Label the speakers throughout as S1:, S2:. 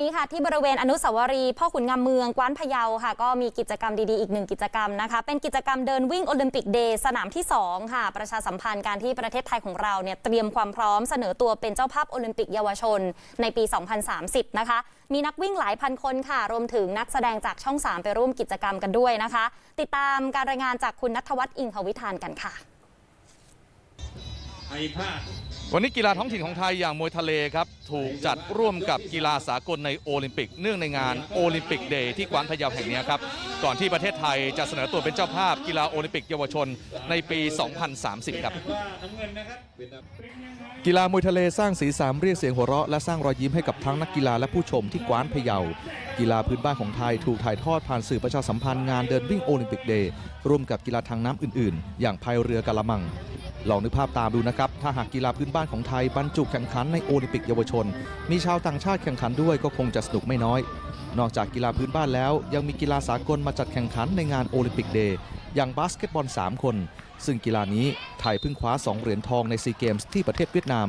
S1: นี้ค่ะที่บริเวณอนุสาวรีย์พ่อขุนงามเมืองกว้านพะเยาค่ะ ก็มีกิจกรรมดีๆ อีกหนึ่งกิจกรรมนะคะ เป็นกิจกรรมเดินวิ่งโอลิมปิกเดย์สนามที่ 2 ค่ะ ประชาสัมพันธ์การที่ประเทศไทยของเราเนี่ยเตรียมความพร้อมเสนอตัวเป็นเจ้าภาพโอลิมปิกเยาวชน ในปี 2030 นะคะ มีนักวิ่งหลายพันคนค่ะ รวมถึงนักแสดงจากช่อง 3 ไปร่วมกิจกรรมกันด้วยนะคะ ติดตามการรายงานจากคุณนัทวัฒน์อิงควิธานกันค่ะ
S2: ไทยพาด
S3: วันนี้กีฬาท้องถิ่นของไทยอย่างมวยทะเลครับ ถูกจัดร่วมกับกีฬาสากลในโอลิมปิก เนื่องในงานโอลิมปิกเดย์ที่กวานพะเยาแห่งนี้ครับ ก่อนที่ประเทศไทยจะเสนอตัวเป็นเจ้าภาพกีฬาโอลิมปิกเยาวชนในปี 2030ครับ
S2: ว่าน้ำเงินนะครับ
S4: กีฬามวยทะเลสร้างสีสันเรียกเสียงหัวเราะและสร้างรอยยิ้มให้กับทั้งนักกีฬาและผู้ชมที่กวานพะเยา กีฬาพื้นบ้านของไทยถูกถ่ายทอดผ่านสื่อประชาสัมพันธ์งานเดินวิ่งโอลิมปิกเดย์ร่วมกับกีฬาทางน้ำอื่น ๆ อย่างพายเรือกะละมัง ลองนึกภาพตามดูนะครับ ถ้าหากกีฬาพื้นบ้านของไทยบรรจุแข่งขันในโอลิมปิกเยาวชน มีชาวต่างชาติแข่งขันด้วยก็คงจะสนุกไม่น้อย นอกจากกีฬาพื้นบ้านแล้ว ยังมีกีฬาสากลมาจัดแข่งขันในงานโอลิมปิกเดย์อย่างบาสเกตบอล 3 คน ซึ่งกีฬานี้ไทยเพิ่งคว้า 2 เหรียญทองในซีเกมส์ที่ประเทศเวียดนาม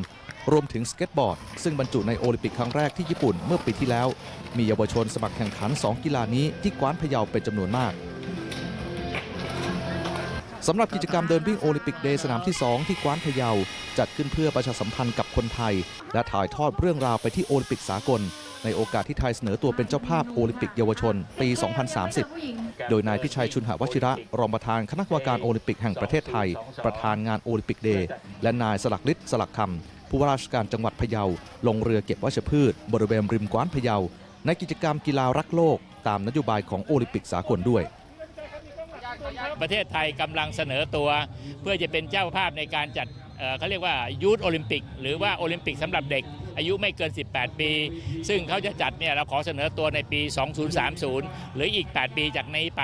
S4: รวมถึงสเก็ตบอร์ด ซึ่งบรรจุในโอลิมปิกครั้งแรกที่ญี่ปุ่นเมื่อปีที่แล้ว มีเยาวชนสมัครแข่งขัน 2 กีฬานี้ที่กวานพะเยาเป็นจำนวนมาก สำหรับกิจกรรมเดินวิ่งโอลิมปิกเดย์สนามที่ 2 ที่กวานพะเยา จัดขึ้นเพื่อประชาสัมพันธ์กับคนไทย และถ่ายทอดเรื่องราวไปที่โอลิมปิกสากล ในโอกาสที่ไทยเสนอตัวเป็นเจ้าภาพโอลิมปิกเยาวชน ปี 2030 โดยนายพิชัยชุนหวชิระ รองประธานคณะกรรมการโอลิมปิกแห่งประเทศไทย ประธานงานโอลิมปิกเดย์และนายสลักฤทธิ์สลักคำผู้ว่าราชการจังหวัดพะเยา ลงเรือเก็บวัชพืช บริเวณริมกวานพะเยา ในกิจกรรมกีฬารักโลก ตามนโยบายของโอลิมปิกสากลด้วย
S5: ประเทศไทยกำลังเสนอตัว เพื่อจะเป็นเจ้าภาพในการจัดเเขาเรียกว่ายูทโอลิมปิก หรือว่าโอลิมปิกสำหรับเด็ก อายุไม่เกิน 18 ปี ซึ่งเขาจะจัดเนี่ยเราขอเสนอตัวในปี 2030 หรืออีก 8 ปีจากนี้ไป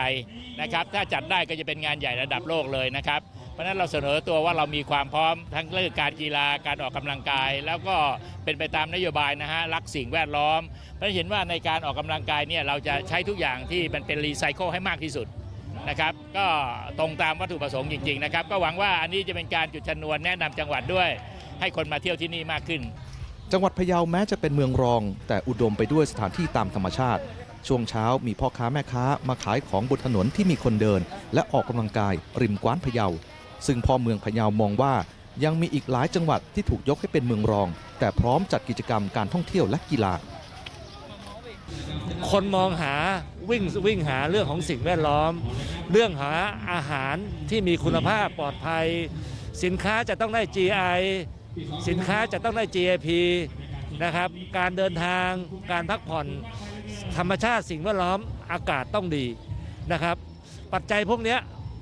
S5: นะครับถ้าจัดได้ก็จะเป็นงานใหญ่ระดับโลกเลยนะครับเพราะนั้นเราเสนอตัวว่าเรามีความพร้อมทั้งเรื่องการกีฬาการออกกำลังกาย แล้วก็เป็นไปตามนโยบายนะฮะรักสิ่งแวดล้อมเพราะเห็นว่าในการออกกำลังกายเนี่ยเราจะใช้ทุกอย่างที่มันเป็นรีไซเคิลให้มากที่สุด นะครับ ก็ตรงตามวัตถุประสงค์จริง ๆ นะครับ ก็หวังว่าอันนี้จะเป็นการจุดชนวนแนะนำจังหวัดด้วย ให้คนมาเที่ยวที่นี่มากขึ้น
S4: จังหวัดพะเยาแม้จะเป็นเมืองรอง แต่อุดมไปด้วยสถานที่ตามธรรมชาติ ช่วงเช้ามีพ่อค้าแม่ค้ามาขายของบนถนนที่มีคนเดิน และออกกำลังกายริมกว้านพะเยา ซึ่งพ่อเมืองพะเยามองว่ายังมีอีกหลายจังหวัดที่ถูกยกให้เป็นเมืองรอง แต่พร้อมจัดกิจกรรมการท่องเที่ยวและกีฬา
S6: คนมองหาวิ่งวิ่งหาเรื่องของสิ่งแวดล้อม เรื่องหาอาหารที่มีคุณภาพปลอดภัย สินค้าจะต้องได้ GI สินค้าจะต้องได้ GAP นะครับ การเดินทาง การพักผ่อน ธรรมชาติสิ่งแวดล้อมอากาศต้องดีนะครับ ปัจจัยพวกนี้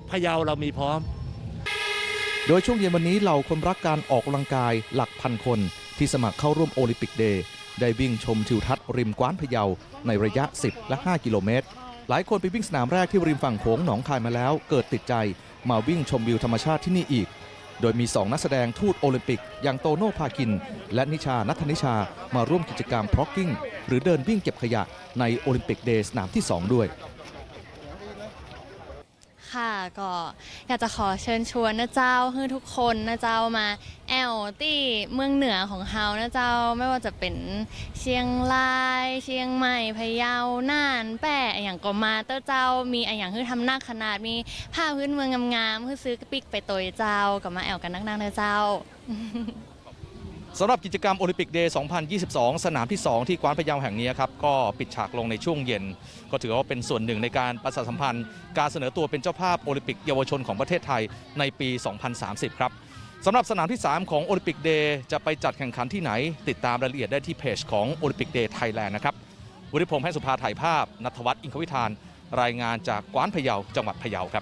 S6: พะเยาเรามีพร้อม
S4: โดยช่วงเย็นวันนี้เหล่าคนรักการออกกำลังกายหลักพันคน ที่สมัครเข้าร่วมโอลิมปิกเดย์ได้วิ่งชมทิวทัศน์ริมกว้านพะเยาในระยะ 10 และ 5 กิโลเมตร หลายคนไปวิ่งสนามแรกที่ริมฝั่งโขงหนองคายมาแล้ว เกิดติดใจมาวิ่งชมวิวธรรมชาติที่นี่อีก โดยมี 2 นักแสดงทูตโอลิมปิก อย่างโตโน่พาคิน และนิชานัทนิชามาร่วมกิจกรรมพร็อกกิ้งหรือเดินวิ่งเก็บขยะในโอลิมปิกเดย์สนามที่ 2 ด้วย
S7: ค่ะ ก็อยากจะขอเชิญชวนนะเจ้าให้ทุกคนนะเจ้ามาแอลที่เมืองเหนือของเฮานะเจ้าไม่ว่าจะเป็นเชียงราย เชียงใหม่พะเยาน่านแปะอย่างก็มาเต้าเจ้า มีอะอย่างคือทำหน้าขนาดมีผ้าพื้นเมืองงามๆคือซื้อกระปิกไปโตยเจ้ากับมาแอลกันนักๆนะเจ้า
S3: สำหรับกิจกรรมโอลิมปิกเดย์ 2022 สนามที่ 2 ที่กวานพะเยาแห่งนี้ครับ ก็ปิดฉากลงในช่วงเย็น ก็ถือว่าเป็นส่วนหนึ่งในการประชาสัมพันธ์ การเสนอตัวเป็นเจ้าภาพโอลิมปิกเยาวชนของประเทศไทยในปี 2030 ครับสำหรับสนามที่ 3 ของโอลิมปิกเดย์จะไปจัดแข่งขันที่ไหน ติดตามรายละเอียดได้ที่เพจของโอลิมปิกเดย์ไทยแลนด์นะครับวุฒิพงษ์ให้สุภาถ่ายภาพนัทวัฒน์อิงควิธาน รายงานจากกวานพะเยาจังหวัดพะเยาครับ